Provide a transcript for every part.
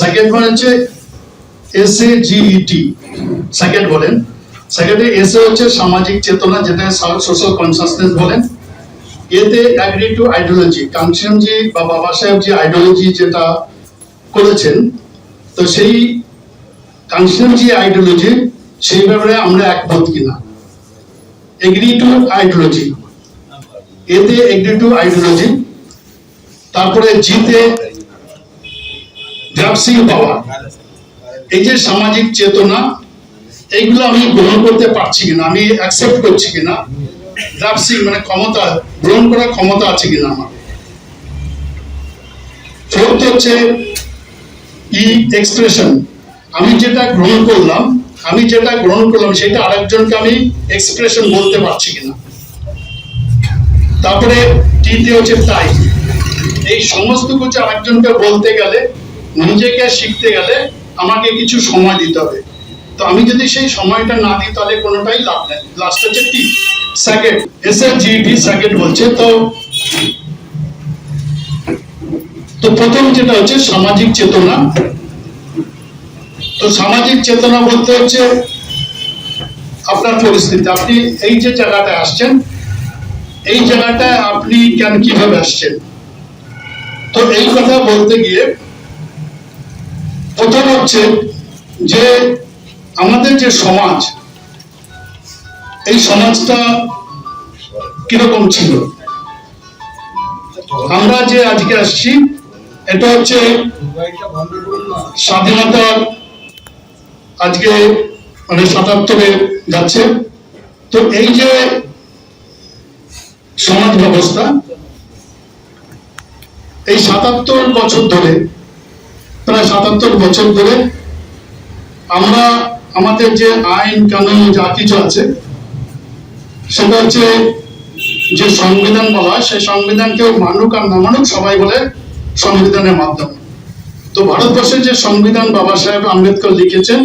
Second one হচ্ছে S এ GET second বলেন। সেকেন্ডে এস এ হচ্ছে সামাজিক চেতনা যেটা সোশ্যাল কনসাসনেস বলেন। এতে অ্যাগ্রি টু আইডিওলজি কাঞ্চনজি বা বাবা সাহেব যে আইডিওলজি যেটা করেছেন, তো সেই কাঞ্চনজি আইডিওলজি সেই ব্যাপারে আমরা একমত কিনা। এগ্রি টু আইডিওলজি এতে এগ্রি টু আইডিওলজি তারপরে জিতে গ্রাফসিং পাওয়ার এই যে সামাজিক চেতনা, এইগুলো আমি গ্রহণ করতে পারছি কিনা, আমি অ্যাকসেপ্ট করছি কিনা? গ্রাফসিং মানে ক্ষমতা, গ্রহণ করার ক্ষমতা আছে কিনা আমার? ফোর্থ হচ্ছে ই এক্সপ্রেশন আমি যেটা গ্রহণ করলাম, আমি যেটা গ্রহণ করলাম, সেটা আরেকজনকে আমি এক্সপ্রেশন বলতে পারছি কিনা? তারপরে টিতে হচ্ছে তাই। এই সমস্ত কিছু আরেকজনকে বলতে গেলে নিজেকে শিখতে গেলে আমাকে কিছু সময় দিতে হবে। তো আমি যদি সেই সময়টা না দিই, তাহলে কোনোটাই লাভ নেই। লাস্ট হচ্ছে টি সেকেন্ড এস এর জিটি সেকেন্ড বলছে তো তো প্রথম যেটা হচ্ছে সামাজিক চেতনা। তো সামাজিক চেতনা বলতে হচ্ছে আপনার পরিস্থিতি। আপনি এই যে জায়গাটায় আসছেন, এই জায়গাটায় আপনি কেন কীভাবে আসছেন? তো এই কথা বলতে গিয়ে প্রথম হচ্ছে যে আমাদের যে সমাজ, এই সমাজটা কীরকম ছিল? আমরা যে আজকে আসছি, এটা হচ্ছে স্বাধীনতার আজকে মানে সাতাত্তরে যাচ্ছে। তো এই যে সমাজ ব্যবস্থা, এই সাতাত্তর বছর ধরে প্রায় সাতাত্তর বছর ধরে আমরা আমাদের যে আইন কানুন যা কিছু আছে, সেটা হচ্ছে যে সংবিধান বলা হয়, সেই সংবিধান কেউ মানুক আর না মানুক সবাই বলে সংবিধানের মাধ্যমে। তো ভারতবর্ষের যে সংবিধান বাবা সাহেব আম্বেদকর লিখেছেন,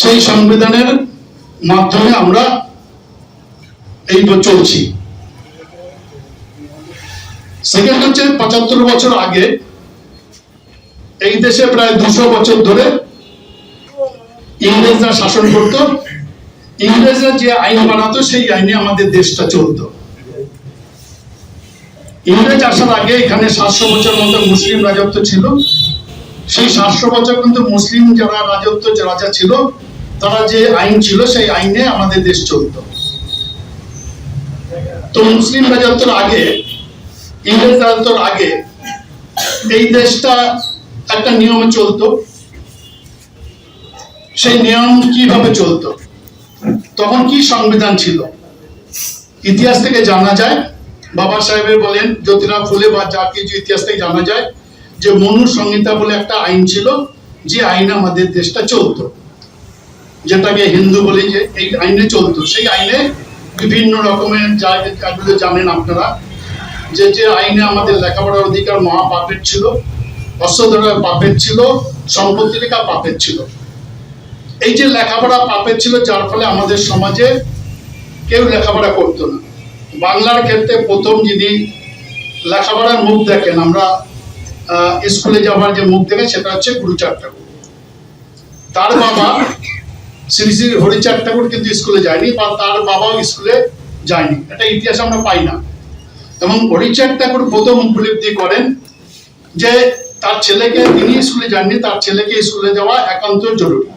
সেই সংবিধানের মাধ্যমে আমরা এই চলছি। সেকেন্ড হচ্ছে পঁচাত্তর বছর আগে এই দেশে প্রায় দুশো বছর ধরে ইংরেজরা শাসন করত। ইংরেজরা যে আইন বানাতো, সেই আইনে আমাদের দেশটা চলতো। ইংরেজ আসার আগে এখানে সাতশো বছর মতো মুসলিম রাজত্ব ছিল। সেই সাতশো বছর কিন্তু মুসলিম যারা রাজত্ব রাজা ছিল, তারা যে আইন ছিল, সেই আইনে আমাদের দেশ চলতো। তো মুসলিম রাজত্বের আগে, ইংরেজ রাজত্বের আগে এই দেশটা একটা নিয়মে চলতো। সেই নিয়ম কীভাবে চলতো? তখন কি সংবিধান ছিল? ইতিহাস থেকে জানা যায়, বাবা সাহেবের বলেন জ্যোতিরাম ফুলে বা যা কিছু ইতিহাস থেকে জানা যায়, যে মনু সংহিতা বলে একটা আইন ছিল, যে আইনে আমাদের দেশটা চলতো। যেটাকে হিন্দু বলি যে এই আইনে চলতো। সেই আইনে বিভিন্ন রকমের যা যেগুলো জানেন আপনারা, যে যে আইনে আমাদের লেখাপড়ার অধিকার মহা পাপের ছিল অস্ত্র পাপের ছিল সম্পত্তি লেখা পাপের ছিল। এই যে লেখাপড়া পাপের ছিল, যার ফলে আমাদের সমাজে কেউ লেখাপড়া করতো না। বাংলার ক্ষেত্রে প্রথম যিনি লেখাপড়ার মুখ দেখেন, আমরা স্কুলে যাওয়ার যে মুখ দেখেন, সেটা হচ্ছে গুরুচাঁদ ঠাকুর। তার বাবা শ্রী শ্রী হরিচাঁদ ঠাকুর কিন্তু স্কুলে যায়নি, বা তার বাবাও স্কুলে যায়নি। এটা ইতিহাস আমরা পাই না। এবং হরিচাঁদ ঠাকুর প্রথম উপলব্ধি করেন যে তার ছেলেকে তিনি স্কুলে যাননি, তার ছেলেকে স্কুলে যাওয়া একান্ত জরুরি।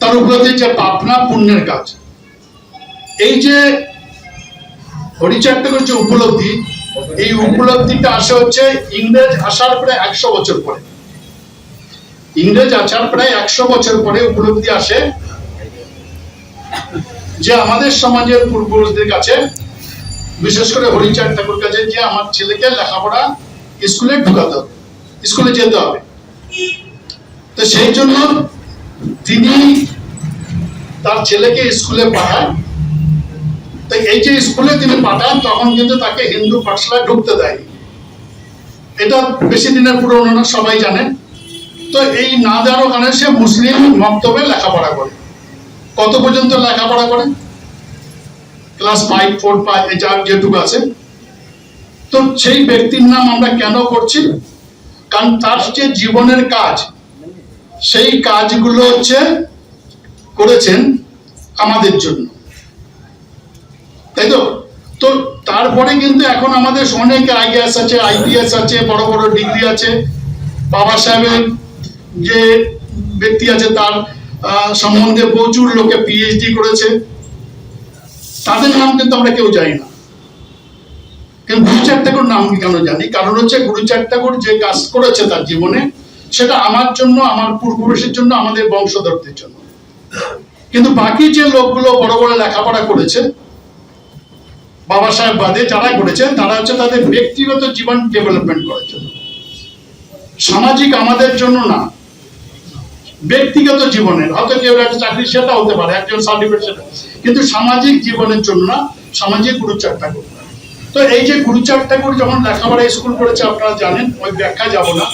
তার উপলব্ধি যে পাপনা পুণ্যের কাজ। এই যে হরিচাঁদ যে উপলব্ধি, এই উপলব্ধিটা আসে হচ্ছে ইংরেজ আসার প্রায় একশো বছর পরে। ইংরেজ আসার প্রায় একশো বছর পরে উপলব্ধি আসে যে আমাদের সমাজের পূর্বপুরুষদের কাছে, বিশেষ করে হরিচাঁদ ঠাকুর কাছে, যে আমার ছেলেকে লেখাপড়া স্কুলে ঢুকাতে হবে, স্কুলে যেতে হবে। তো সেই জন্য তিনি তার ছেলেকে স্কুলে পাঠান তো এই যে স্কুলে তিনি পাঠান, তখন কিন্তু তাকে হিন্দু পাঠশালায় ঢুকতে দেয় এটা বেশি দিনের পুরনো না, সবাই জানেন তো এই না দেওয়ার কারণে সে মুসলিম মক্তবে লেখাপড়া করে। কত পর্যন্ত লেখাপড়া করে? ক্লাস ফাইভ, ফোর, ফাইভ যার যেটুকু আছে। তো সেই ব্যক্তির নাম আমরা কেন করছি? কারণ তার যে জীবনের কাজ, সেই কাজগুলো হচ্ছে করেছেন আমাদের জন্য। তাই তো? তো তারপরে কিন্তু এখন আমাদের অনেক আইএস আছে, আইপিএস আছে, বড় বড় ডিগ্রি আছে। বাবা সাহেবের যে ব্যক্তি আছে তার সম্বন্ধে প্রচুর লোকে পিএইচডি করেছে। তাদের নাম কিন্তু আমরা কেউ জানি না। কিন্তু গুরুচার ঠাকুর নাম কেন জানি? কারণ হচ্ছে গুরুচার ঠাকুর যে কাজ করেছে তার জীবনে, সেটা আমার জন্য, আমার পূর্বপুরুষের জন্য, আমাদের বংশধরদের জন্য। কিন্তু বাকি যে লোকগুলো বড় বড় লেখাপড়া করেছে, বাবা সাহেব বাদে যারা করেছেন, তারা হচ্ছে তাদের ব্যক্তিগত জীবন ডেভেলপমেন্ট করার জন্য সামাজিক আমাদের জন্য না, ব্যক্তিগত জীবনের। হয়তো কেউ একটা চাকরি সেটা হতে পারে, একজন সার্টিফিকেট কিন্তু সামাজিক জীবনের জন্য না, সামাজিক গুরুচার ঠাকুর। তো এই যে গুরুচার ঠাকুর যখন লেখাপড়া স্কুল করেছে আপনারা জানেন ওই ব্যাখ্যা যাব না।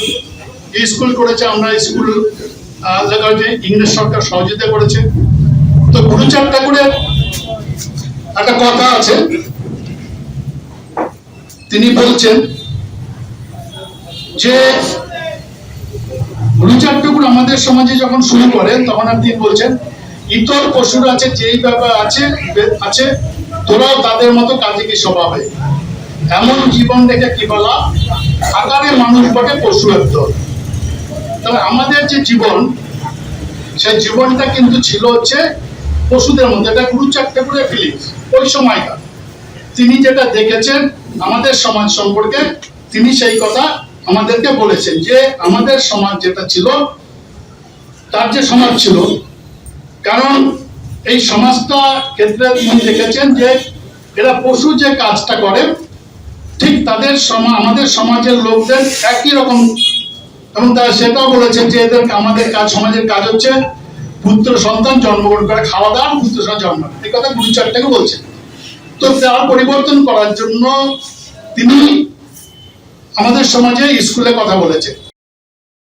স্কুল করেছে আমরা স্কুল আহ, লেখাতে ইংরেজ সরকার সহযোগিতা করেছে। তো গুরুচার ঠাকুরের একটা কথা আছে। তিনি বলছেন যে গুরুচার ঠাকুর আমাদের সমাজে যখন শুরু করেন তখন আপনি বলছেন ইতর পশুর আছে, যেই ব্যাপার আছে আছে, তোরাও তাদের মতো কাজে কি স্বভাবে এমন জীবন দেখে কি বলা? আকারে মানুষ বটে পশু একদল আমাদের যে জীবন, সেই জীবনটা কিন্তু ছিল হচ্ছে পশুদের মধ্যে। এটা গুরুচার ঠাকুরের ফিলিংস ওই সময়কার। তিনি যেটা দেখেছেন আমাদের সমাজ সম্পর্কে, তিনি সেই কথা আমাদেরকে বলেছেন যে আমাদের সমাজ যেটা ছিল, তার যে সমাজ ছিল কারণ এই সমাজটা ক্ষেত্রে তিনি দেখেছেন যে এরা পশু যে কাজটা করে, ঠিক তাদের সমা আমাদের সমাজের লোকদের একই রকম। এবং তারা সেটাও বলেছেন যে এদের আমাদের কাজ সমাজের কাজ হচ্ছে পুত্র সন্তান জন্মগ্রহণ করে, খাওয়া দাওয়া পুত্র সন্তান জন্ম এই কথা গুরুচারটাকে বলছেন। তো তার পরিবর্তন করার জন্য তিনি আমাদের সমাজে স্কুলে কথা বলেছেন।